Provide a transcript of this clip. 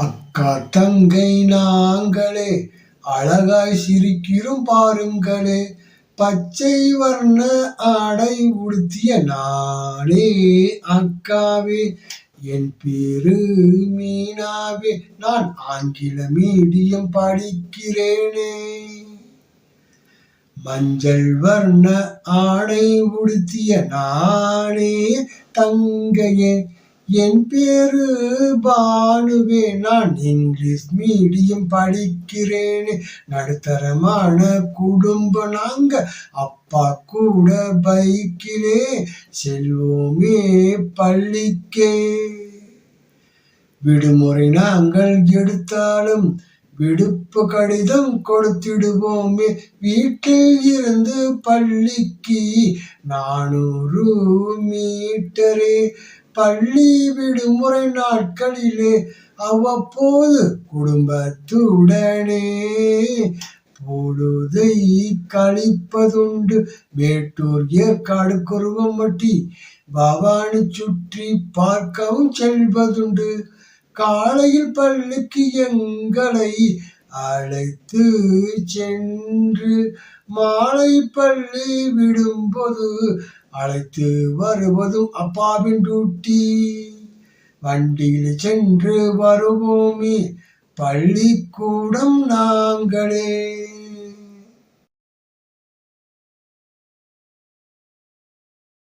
அக்கா தங்கை நாங்களே அழகாய் சிரிக்கிறோம் பாருங்களே. பச்சை வர்ண ஆடை உடுத்திய நானே அக்காவே என் பேரு மீனாவே நான் ஆங்கில மீடியம் படிக்கிறேனே. மஞ்சள் வர்ண ஆடை உடுத்திய நானே தங்கையே என் பேரு பானுவே. நான் இங்கிலீஷ் மீடியம் படிக்கிறேனே. நடுத்தரமான குடும்பம் நாங்க அப்பா கூட பைக்கிலே செல்வோமே பள்ளிக்கே. விடுமுறை நாங்கள் எடுத்தாலும் விடுப்பு கடிதம் கொடுத்திடுவோமே. வீட்டில் இருந்து பள்ளிக்கு நானூறு மீட்டரே. பள்ளி விடுமுறை நாட்களிலே அவ்வப்போது குடும்பத்துடனே பொழுதை கழிப்பதுண்டு. மேட்டூர் ஏற்காடு குருவம்பட்டி பவானி சுற்றி பார்க்கவும் செல்வதுண்டு. காலையில் பள்ளிக்கு எங்களை அழைத்து சென்று மாலை பள்ளி விடும்போது அழைத்து வருவதும் அப்பாவின் டூட்டி வண்டியில் சென்று வருவோமே பள்ளிக்கூடம் நாங்களே.